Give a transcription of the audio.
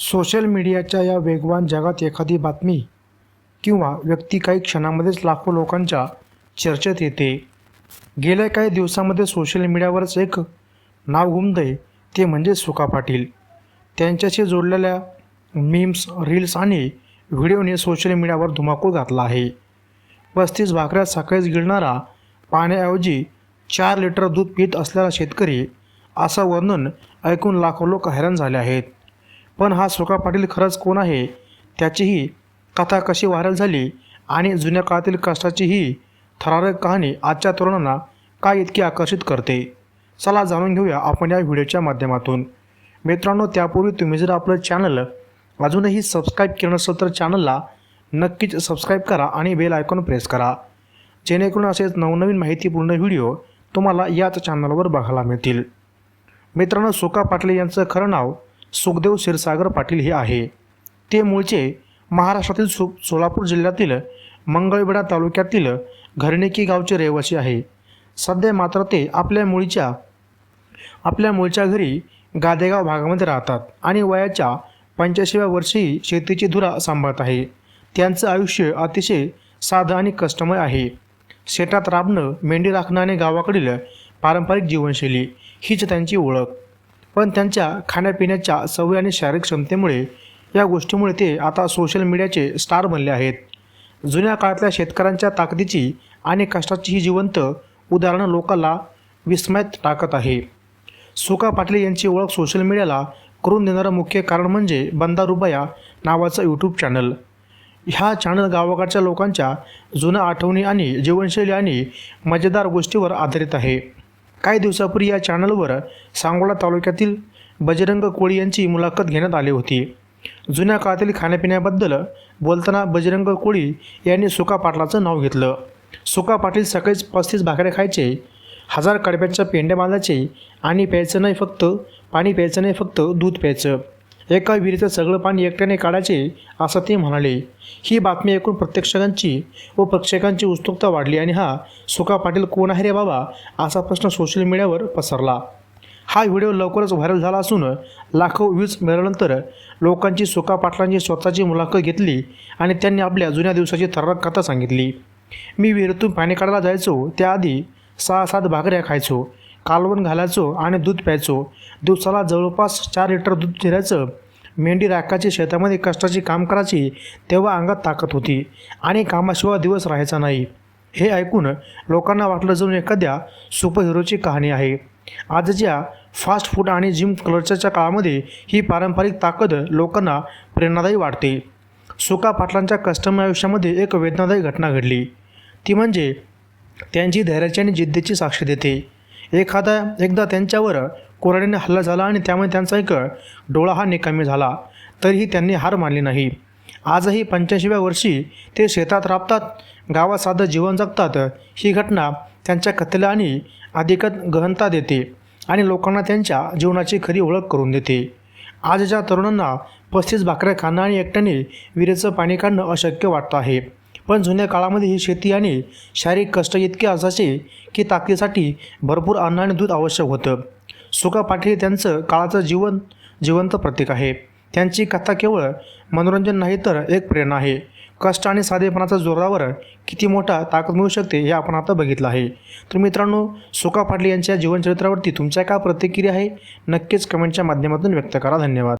Social मीडियाच्या या वेगवान जगात एखादी बातमी किंवा व्यक्ती काही क्षणामध्येच लाखो लोकांच्या चर्चेत येते. गेल्या काही दिवसामध्ये सोशल मीडियावरच एक नाव घुमतंय ते म्हणजे सुका पाटील. त्यांच्याशी जोडलेल्या मीम्स रील्स आणि व्हिडिओने सोशल मीडियावर धुमाकूळ घातला आहे. पस्तीस भाकऱ्या सकाळीच गिळणारा पाण्याऐवजी चार लिटर दूध पित असलेला शेतकरी असं वर्णन ऐकून लाखो लोक हैराण झाले आहेत. पण हा सुका पाटील खरंच कोण आहे? त्याचीही कथा कशी व्हायरल झाली? आणि जुन्या काळातील कष्टाची ही थरारक कहाणी आजच्या तरुणांना काय इतकी आकर्षित करते? चला जाणून घेऊया आपण या व्हिडिओच्या माध्यमातून. मित्रांनो त्यापूर्वी तुम्ही जर आपलं चॅनल अजूनही सबस्क्राईब केलं नसेल तर चॅनलला नक्कीच सबस्क्राईब करा आणि बेल आयकॉन प्रेस करा. जेणेकरून असेच नवनवीन माहितीपूर्ण व्हिडिओ तुम्हाला याच चॅनलवर बघायला मिळतील. मित्रांनो सुका पाटील यांचं खरं नाव सुखदेव क्षीरसागर पाटील हे आहे. ते मूळचे महाराष्ट्रातील सो सोलापूर जिल्ह्यातील मंगळवेढा तालुक्यातील घरणेकी गावचे रहिवासी आहे. सध्या मात्र ते आपल्या मुळीच्या आपल्या मुळच्या घरी गादेगाव भागामध्ये राहतात आणि वयाच्या पंच्याऐंशीव्या वर्षी शेतीची धुरा सांभाळत आहे. त्यांचं आयुष्य अतिशय साधं आणि कष्टमय आहे. शेतात राबणं मेंढी राखणं आणि गावाकडील पारंपरिक जीवनशैली हीच त्यांची ओळख. पण त्यांच्या खाण्यापिण्याच्या सवयी आणि शारीरिक क्षमतेमुळे या गोष्टीमुळे ते आता सोशल मीडियाचे स्टार बनले आहेत. जुन्या काळातल्या शेतकऱ्यांच्या ताकदीची आणि कष्टाची ही जिवंत उदाहरणं लोकांना विस्मयात टाकत आहे. सुका पाटील यांची ओळख सोशल मीडियाला करून देणारं मुख्य कारण म्हणजे बंदा रुपया नावाचं यूट्यूब चॅनल ह्या चॅनल गावाकडच्या लोकांच्या जुन्या आठवणी आणि जीवनशैली आणि मजेदार गोष्टीवर आधारित आहे. काही दिवसापूर्वी या चॅनलवर सांगोला तालुक्यातील बजरंग कोळी यांची मुलाखत घेण्यात आली होती. जुन्या काळातील खाण्यापिण्याबद्दल बोलताना बजरंग कोळी यांनी सुका पाटलाचं नाव घेतलं. सुका पाटील सकाळीच पस्तीस भाकऱ्या खायचे हजार कडब्याच्या पेंड्या बांधायचे आणि प्यायचं नाही फक्त पाणी प्यायचं नाही फक्त दूध प्यायचं. एका विहिरीचं सगळं पाणी एकट्याने काढायचे असं ते म्हणाले. ही बातमी ऐकून प्रत्यक्षकांची व प्रेक्षकांची उत्सुकता वाढली आणि हा सुका पाटील कोण आहे रे बाबा असा प्रश्न सोशल मीडियावर पसरला. हा व्हिडिओ लवकरच व्हायरल झाला असून लाखो व्ह्यूज मिळाल्यानंतर लोकांची सुका पाटलांची स्वतःची मुलाखत घेतली आणि त्यांनी आपल्या जुन्या दिवसाची थरारक कथा सांगितली. मी विहिरीतून पाणी काढायला जायचो त्याआधी सहा सात भाकऱ्या खायचो कालवण घालायचो आणि दूध प्यायचो. दिवसाला जवळपास चार लिटर दूध फिरायचं मेंढी राखाची शेतामध्ये कष्टाची काम करायची तेव्हा अंगात ताकद होती आणि कामाशिवाय दिवस राहायचा नाही. हे ऐकून लोकांना वाटलं जणू एखाद्या सुपरहिरोची कहाणी आहे. आजच्या फास्ट फूड आणि जिम कल्चरच्या काळामध्ये ही पारंपरिक ताकद लोकांना प्रेरणादायी वाटते. सुका पाटलांच्या कस्टमर आयुष्यामध्ये एक वेदनादायी घटना घडली. ती म्हणजे त्यांची धैर्याची आणि जिद्दीची साक्ष देते. एखादा एकदा त्यांच्यावर कोरड्याने हल्ला झाला आणि त्यामुळे त्यांचा एक डोळा हा निकामी झाला. तरीही त्यांनी हार मानली नाही. आजही पंच्याऐंशीव्या वर्षी ते शेतात राबतात गावात साधं जीवन जगतात. ही घटना त्यांच्या कथेला आणि अधिकच गहनता देते आणि लोकांना त्यांच्या जीवनाची खरी ओळख करून देते. आजच्या तरुणांना पस्तीस भाकऱ्या खाणं आणि एकट्याने विहिरीचं पाणी काढणं अशक्य वाटतं आहे. पण जुन्या काळामध्ये ही शेती आणि शारीरिक कष्ट इतके असायचे की ताकदीसाठी भरपूर अन्न आणि दूध आवश्यक होतं. सुका पाटील त्यांचं काळाचं जीवन जिवंत प्रतीक आहे. त्यांची कथा केवळ मनोरंजन नाही तर एक प्रेरणा आहे. कष्ट आणि साधेपणाच्या जोरावर किती मोठा ताकद मिळू शकते हे आपण आता बघितलं आहे. तर मित्रांनो सुका पाटील यांच्या जीवनचरित्रावरती तुमच्या काय प्रतिक्रिया आहे नक्कीच कमेंटच्या माध्यमातून व्यक्त करा. धन्यवाद.